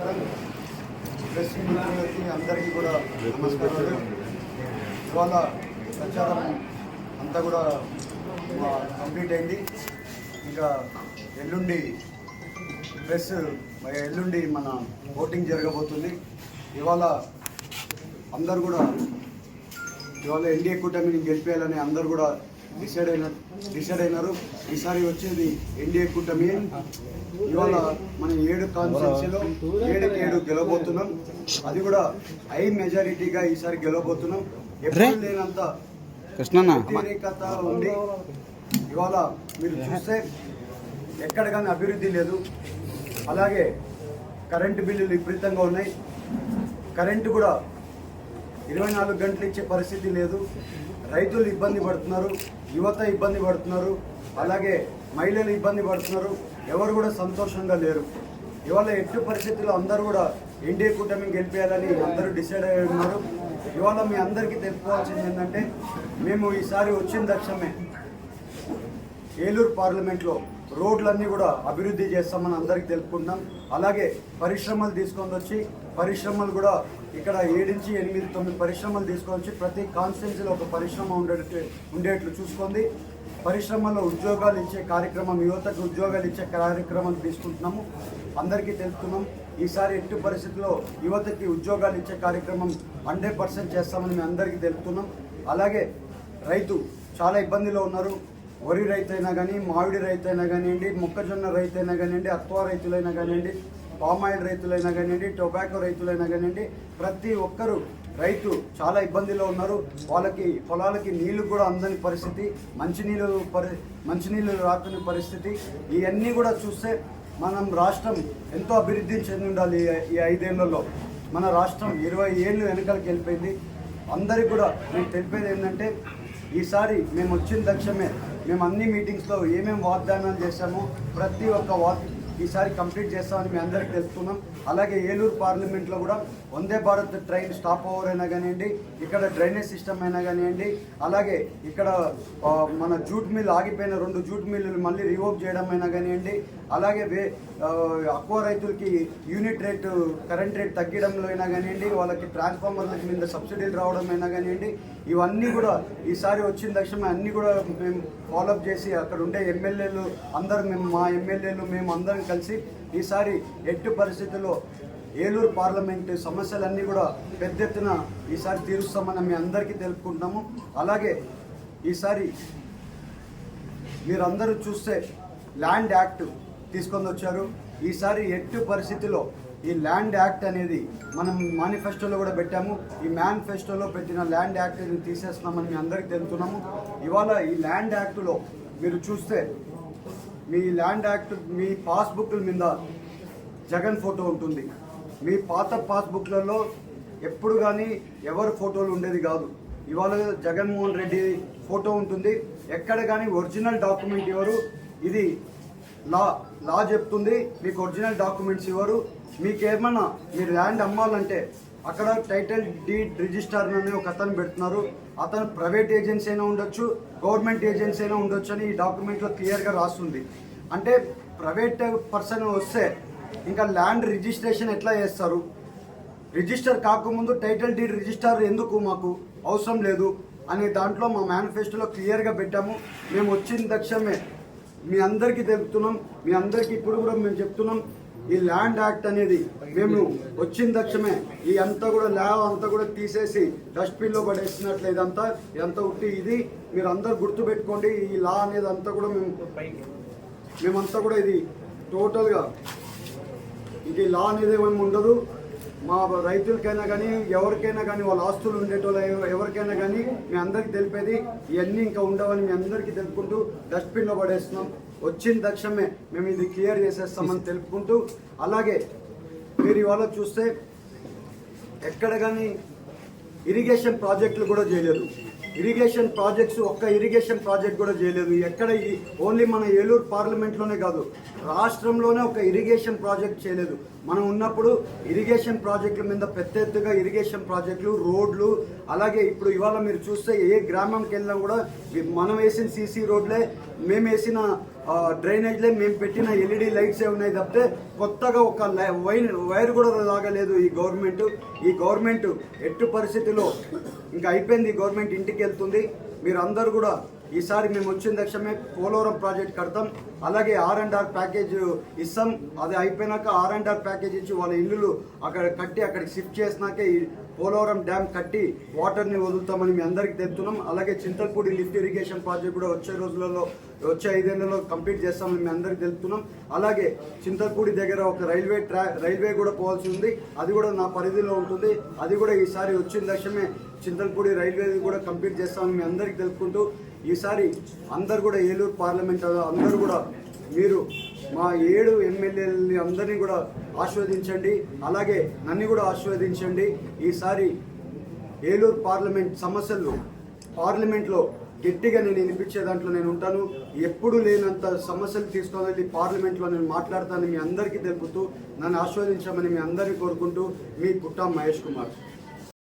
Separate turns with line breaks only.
Press మిత్రులకి అందరికీ కూడా నమస్కారాలు. ఇవాళ ప్రచారం అంతా కూడా కంప్లీట్ అయింది. ఇంకా ఎల్లుండి ప్రెస్ మరి ఎల్లుండి మన ఓటింగ్ జరగబోతుంది. ఇవాళ అందరు కూడా ఇవాళ ఎన్డీఏ కూటమిని గెలిపేయాలని అందరు కూడా డిసైడ్ అయిన డిసైడ్ అయినారు. ఈసారి వచ్చేది ఎన్డీఏ కూటమి. ఇవాళ మనం ఏడు కాన్స్టిట్యూన్సీలో ఏడుకి ఏడు గెలవబోతున్నాం. అది కూడా హై మెజారిటీగా ఈసారి గెలవబోతున్నాం. ఎప్పుడు లేనంత వ్యతిరేకత ఉంది. ఇవాళ మీరు చూస్తే ఎక్కడ కానీ అభివృద్ధి లేదు. అలాగే కరెంటు బిల్లులు విపరీతంగా ఉన్నాయి. కరెంటు కూడా ఇరవై నాలుగు గంటలు ఇచ్చే పరిస్థితి లేదు. రైతులు ఇబ్బంది పడుతున్నారు యువత ఇబ్బంది పడుతున్నారు అలాగే మహిళలు ఇబ్బంది పడుతున్నారు. ఎవరు కూడా సంతోషంగా లేరు. ఇవాళ ఎట్టి పరిస్థితుల్లో అందరూ కూడా ఎన్డీఏ కూటమి గెలిపేయాలని అందరూ డిసైడ్ అయి ఉన్నారు. ఇవాళ మీ అందరికీ తెలుసుకోవాల్సింది ఏంటంటే మేము ఈసారి వచ్చిన దక్షమే ఏలూరు పార్లమెంట్లో రోడ్లన్నీ కూడా అభివృద్ధి చేస్తామని అందరికీ తెలుపుకుంటున్నాం అలాగే పరిశ్రమలు తీసుకొని వచ్చి పరిశ్రమలు కూడా ఇక్కడ ఏడించి ఎనిమిది తొమ్మిది పరిశ్రమలు తీసుకొచ్చి ప్రతి కాన్స్టిట్యున్సీలో ఒక పరిశ్రమ ఉండేటట్టు ఉండేట్లు చూసుకోండి. పరిశ్రమలో ఉద్యోగాలు ఇచ్చే కార్యక్రమం యువతకు ఉద్యోగాలు ఇచ్చే కార్యక్రమం తీసుకుంటున్నాము. అందరికీ తెలుపుతున్నాం. ఈసారి ఎట్టి పరిస్థితుల్లో యువతకి ఉద్యోగాలు ఇచ్చే కార్యక్రమం హండ్రెడ్ పర్సెంట్ చేస్తామని మేము అందరికీ తెలుపుతున్నాం. అలాగే రైతు చాలా ఇబ్బందిలో ఉన్నారు. వరి రైతు అయినా కానీ మామిడి రైతు అయినా కానివ్వండి మొక్కజొన్న రైతు అయినా కానివ్వండి అత్వా రైతులైనా కానివ్వండి పామాయిల్ రైతులైనా కానివ్వండి టొబాకో రైతులైనా కానివ్వండి ప్రతి ఒక్కరు రైతు చాలా ఇబ్బందిలో ఉన్నారు. వాళ్ళకి పొలాలకి నీళ్ళు కూడా అందని పరిస్థితి మంచినీళ్ళు పరి మంచినీళ్ళు రాకునే పరిస్థితి. ఇవన్నీ కూడా చూస్తే మనం రాష్ట్రం ఎంతో అభివృద్ధి చెంది ఉండాలి ఈ- ఐదేళ్ళలో. మన రాష్ట్రం ఇరవై ఏళ్ళు వెనకాలకి వెళ్ళిపోయింది. అందరికీ కూడా నేను తెలిపేది ఏంటంటే ఈసారి మేము వచ్చిన తక్షణమే మేము అన్ని మీటింగ్స్లో ఏమేమి వాగ్దానాలు చేశామో ప్రతి ఒక్క వాగ్ ఈసారి కంప్లీట్ చేస్తామని మీ అందరికీ తెలుసుకున్నాం అలాగే ఏలూరు పార్లమెంట్లో కూడా Vande Bharat train stop over అయినా కానివ్వండి ఇక్కడ డ్రైనేజ్ సిస్టమ్ అయినా కానివ్వండి అలాగే ఇక్కడ మన జూట్ మిల్ ఆగిపోయిన రెండు జూట్ మిల్లులు మళ్ళీ రివోక్ చేయడం అయినా కానివ్వండి అలాగే వే అక్కువ రైతులకి యూనిట్ రేటు కరెంట్ రేట్ తగ్గడంలో అయినా కానివ్వండి వాళ్ళకి ట్రాన్స్ఫార్మర్ల మీద సబ్సిడీలు రావడం అయినా కానివ్వండి ఇవన్నీ కూడా ఈసారి వచ్చిన తక్షణమే అన్నీ కూడా మేము ఫాలోఅప్ చేసి అక్కడ ఉండే ఎమ్మెల్యేలు అందరూ మేము మా ఎమ్మెల్యేలు మేము అందరం కలిసి ఈసారి ఎట్టు పరిస్థితుల్లో ఏలూరు పార్లమెంట్ సమస్యలన్నీ కూడా పెద్ద ఎత్తున ఈసారి తీరుస్తామని మీ అందరికీ తెలుపుకుంటున్నాము. అలాగే ఈసారి మీరందరూ చూస్తే ల్యాండ్ యాక్ట్ తీసుకొని వచ్చారు. ఈసారి ఎట్టి పరిస్థితిలో ఈ ల్యాండ్ యాక్ట్ అనేది మనం మేనిఫెస్టోలో కూడా పెట్టాము. ఈ మేనిఫెస్టోలో పెట్టిన ల్యాండ్ యాక్ట్ తీసేస్తున్నామని మీ అందరికీ తెలుపుతున్నాము. ఇవాళ ఈ ల్యాండ్ యాక్ట్లో మీరు చూస్తే మీ ల్యాండ్ యాక్ట్ మీ పాస్బుక్ల మీద జగన్ ఫోటో ఉంటుంది. మీ పాత పాస్బుక్లలో ఎప్పుడు కానీ ఎవరి ఫోటోలు ఉండేది కాదు. ఇవాళ జగన్మోహన్ రెడ్డి ఫోటో ఉంటుంది. ఎక్కడ కానీ ఒరిజినల్ డాక్యుమెంట్ ఇవ్వరు ఇది లా లా చెప్తుంది మీకు ఒరిజినల్ డాక్యుమెంట్స్ ఇవ్వరు. మీకు ఏమన్నా మీరు ల్యాండ్ అమ్మాలంటే అక్కడ టైటిల్ డీడ్ రిజిస్టర్ అని ఒక అతను పెడుతున్నారు. అతను ప్రైవేట్ ఏజెన్సీ అయినా ఉండొచ్చు గవర్నమెంట్ ఏజెన్సీ అయినా ఉండొచ్చు అని ఈ డాక్యుమెంట్లో క్లియర్గా రాస్తుంది. అంటే ప్రైవేట్ పర్సన్ వస్తే ఇంకా ల్యాండ్ రిజిస్ట్రేషన్ ఎట్లా చేస్తారు? రిజిస్టర్ కాకముందు టైటిల్ డీడ్ రిజిస్టర్ ఎందుకు మాకు అవసరం లేదు? అనే దాంట్లో మా మేనిఫెస్టోలో క్లియర్గా పెట్టాము. మేము వచ్చిన తక్షణమే మీ అందరికీ తెలుపుతున్నాం. మీ అందరికీ ఇప్పుడు కూడా మేము చెప్తున్నాం. ఈ ల్యాండ్ యాక్ట్ అనేది మేము వచ్చిన తక్షణమే ఈ అంతా కూడా ల్యాబ్ అంతా కూడా తీసేసి డస్ట్బిన్లో పడేసినట్లు ఇదంతా ఇదంతా ఉట్టి ఇది. మీరు అందరు గుర్తుపెట్టుకోండి ఈ లా అనేది అంతా కూడా మేము మేమంతా కూడా ఇది టోటల్గా ఇంక ఈ లా అనేది ఏమేమి ఉండదు. మా రైతులకైనా కానీ ఎవరికైనా కానీ వాళ్ళ ఆస్తులు ఉండేటోళ్ళ ఎవరికైనా కానీ మీ అందరికీ తెలిపేది ఇవన్నీ ఇంకా ఉండవని మీ అందరికీ తెలుపుకుంటూ డస్ట్బిన్లో పడేస్తున్నాం. వచ్చిన తక్షణమే మేము ఇది క్లియర్ చేసేస్తామని తెలుపుకుంటూ అలాగే మీరు ఇవాళ చూస్తే ఎక్కడ కానీ ఇరిగేషన్ ప్రాజెక్టులు కూడా చేయలేదు. ఇరిగేషన్ ప్రాజెక్ట్స్ ఒక్క ఇరిగేషన్ ప్రాజెక్ట్ కూడా చేయలేదు. ఎక్కడ ఈ ఓన్లీ మన ఏలూరు పార్లమెంట్లోనే కాదు రాష్ట్రంలోనే ఒక ఇరిగేషన్ ప్రాజెక్ట్ చేయలేదు. మనం ఉన్నప్పుడు ఇరిగేషన్ ప్రాజెక్టుల మీద పెద్ద ఎత్తుగా ఇరిగేషన్ ప్రాజెక్టులు రోడ్లు అలాగే ఇప్పుడు ఇవాళ మీరు చూస్తే ఏ గ్రామంకి వెళ్ళినా కూడా మనం వేసిన సీసీ రోడ్లే మేము వేసిన డ్రైనేజ్లే మేము పెట్టిన ఎల్ఈడి లైట్సే ఉన్నాయి తప్పితే కొత్తగా ఒక లై- వైర్ వైర్ కూడా లాగలేదు ఈ గవర్నమెంట్. ఈ గవర్నమెంట్ ఎట్టు పరిస్థితిలో? ఇంకా అయిపోయింది ఈ గవర్నమెంట్ ఇంటికి వెళ్తుంది మీరు అందరు కూడా ఈసారి మేము వచ్చిన దక్షమే పోలవరం ప్రాజెక్ట్ కడతాం. అలాగే ఆర్ అండ్ ఆర్ ప్యాకేజ్ ఇస్తాం. అది అయిపోయినాక ఆర్ అండ్ ఆర్ ప్యాకేజ్ ఇచ్చి వాళ్ళ ఇల్లులు అక్కడ కట్టి అక్కడికి షిఫ్ట్ చేసినాకే ఈ పోలవరం డ్యామ్ కట్టి వాటర్ని వదులుతామని మీ అందరికీ తెలుపుతున్నాం అలాగే చింతల్పూడి లిఫ్ట్ ఇరిగేషన్ ప్రాజెక్ట్ కూడా వచ్చే రోజులలో వచ్చే ఐదేళ్ళలో కంప్లీట్ చేస్తామని మీ అందరికీ తెలుపుతున్నాం. అలాగే చింతల్పూడి దగ్గర ఒక రైల్వే ట్రా రైల్వే కూడా పోవాల్సి ఉంది. అది కూడా నా పరిధిలో ఉంటుంది. అది కూడా ఈసారి వచ్చిన లక్ష్యమే చింతల్పూడి రైల్వే కూడా కంప్లీట్ చేస్తామని మీ అందరికీ తెలుపుకుంటూ ఈసారి అందరు కూడా ఏలూరు పార్లమెంట్ అందరూ కూడా మీరు మా ఏడు ఎమ్మెల్యేలని అందరినీ కూడా ఆశీర్వదించండి. అలాగే నన్ను కూడా ఆశీర్వదించండి. ఈసారి ఏలూరు పార్లమెంట్ సమస్యలు పార్లమెంట్లో గట్టిగా నేను వినిపించే దాంట్లో నేను ఉంటాను. ఎప్పుడు లేనంత సమస్యలు తీసుకొని పార్లమెంట్లో నేను మాట్లాడతానని మీ అందరికీ తెలుపుతూ నన్ను ఆశీర్వదించమని మీ అందరికీ కోరుకుంటూ మీ కుట్ట మహేష్ కుమార్.